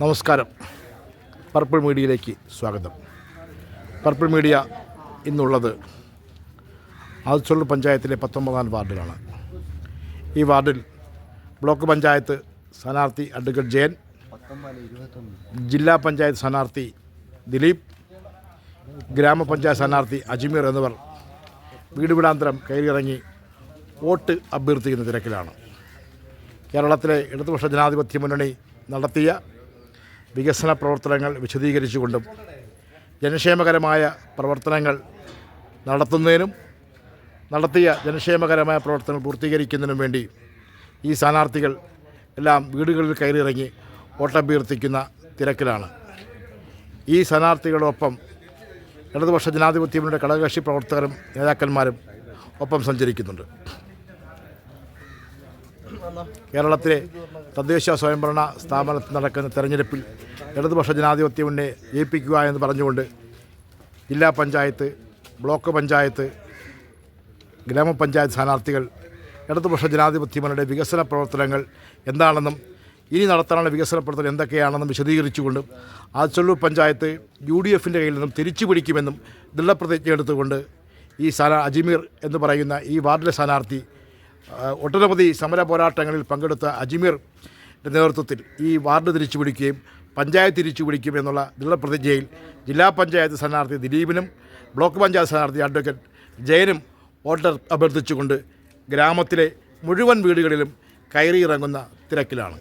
നമസ്കാരം. പർപ്പിൾ മീഡിയയിലേക്ക് സ്വാഗതം. പർപ്പിൾ മീഡിയ ഇന്നുള്ളത് ആദിച്ചുള്ളൂർ പഞ്ചായത്തിലെ പത്തൊമ്പതാം വാർഡിലാണ്. ഈ വാർഡിൽ ബ്ലോക്ക് പഞ്ചായത്ത് സ്ഥാനാർത്ഥി അഡ്വക്കേറ്റ് ജയൻ ജില്ലാ പഞ്ചായത്ത് സ്ഥാനാർത്ഥി ദിലീപ് ഗ്രാമപഞ്ചായത്ത് സ്ഥാനാർത്ഥി അജ്മീർ എന്നിവർ വീട് വീടാന്തരം കയറിയിറങ്ങി വോട്ട് അഭ്യർത്ഥിക്കുന്ന തിരക്കിലാണ്. കേരളത്തിലെ ഇടതുപക്ഷ ജനാധിപത്യ മുന്നണി നടത്തിയ വികസന പ്രവർത്തനങ്ങൾ വിശദീകരിച്ചുകൊണ്ടും ജനക്ഷേമകരമായ പ്രവർത്തനങ്ങൾ നടത്തുന്നതിനും നടത്തിയ ജനക്ഷേമകരമായ പ്രവർത്തനങ്ങൾ പൂർത്തീകരിക്കുന്നതിനും വേണ്ടി ഈ സ്ഥാനാർത്ഥികൾ എല്ലാം വീടുകളിൽ കയറിയിറങ്ങി വോട്ടഭ്യർത്ഥിക്കുന്ന തിരക്കിലാണ്. ഈ സ്ഥാനാർത്ഥികളോടൊപ്പം ഇടതുപക്ഷ ജനാധിപത്യങ്ങളുടെ ഘടകകക്ഷി പ്രവർത്തകരും നേതാക്കന്മാരും ഒപ്പം സഞ്ചരിക്കുന്നുണ്ട്. കേരളത്തിലെ തദ്ദേശ സ്വയംഭരണ സ്ഥാപനത്തിൽ നടക്കുന്ന തെരഞ്ഞെടുപ്പിൽ ഇടതുപക്ഷ ജനാധിപത്യ മുന്നേ ജയിപ്പിക്കുക എന്ന് പറഞ്ഞുകൊണ്ട് ജില്ലാ പഞ്ചായത്ത് ബ്ലോക്ക് പഞ്ചായത്ത് ഗ്രാമപഞ്ചായത്ത് സ്ഥാനാർത്ഥികൾ ഇടതുപക്ഷ ജനാധിപത്യ മുന്നണിയുടെ വികസന പ്രവർത്തനങ്ങൾ എന്താണെന്നും ഇനി നടത്താനുള്ള വികസന പ്രവർത്തനം എന്തൊക്കെയാണെന്നും വിശദീകരിച്ചുകൊണ്ട് ആച്ചള്ളൂർ പഞ്ചായത്ത് യു ഡി എഫിന്റെ കയ്യിൽ നിന്നും തിരിച്ചു പിടിക്കുമെന്നും ദൃഢപ്രതിജ്ഞ എടുത്തുകൊണ്ട് ഈ സ്ഥാന അജ്മീർ എന്ന് പറയുന്ന ഈ വാർഡിലെ സ്ഥാനാർത്ഥി ഒട്ടനവധി സമര പോരാട്ടങ്ങളിൽ പങ്കെടുത്ത അജ്മീർ നേതൃത്വത്തിൽ ഈ വാർഡ് തിരിച്ചു പിടിക്കുകയും പഞ്ചായത്ത് തിരിച്ചു പിടിക്കും എന്നുള്ള ദൃഢപ്രതിജ്ഞയിൽ ജില്ലാ പഞ്ചായത്ത് സ്ഥാനാർത്ഥി ദിലീപിനും ബ്ലോക്ക് പഞ്ചായത്ത് സ്ഥാനാർത്ഥി അഡ്വക്കേറ്റ് ജയനും വോട്ടർ അഭ്യർത്ഥിച്ചുകൊണ്ട് ഗ്രാമത്തിലെ മുഴുവൻ വീടുകളിലും കയറിയിറങ്ങുന്ന തിരക്കിലാണ്.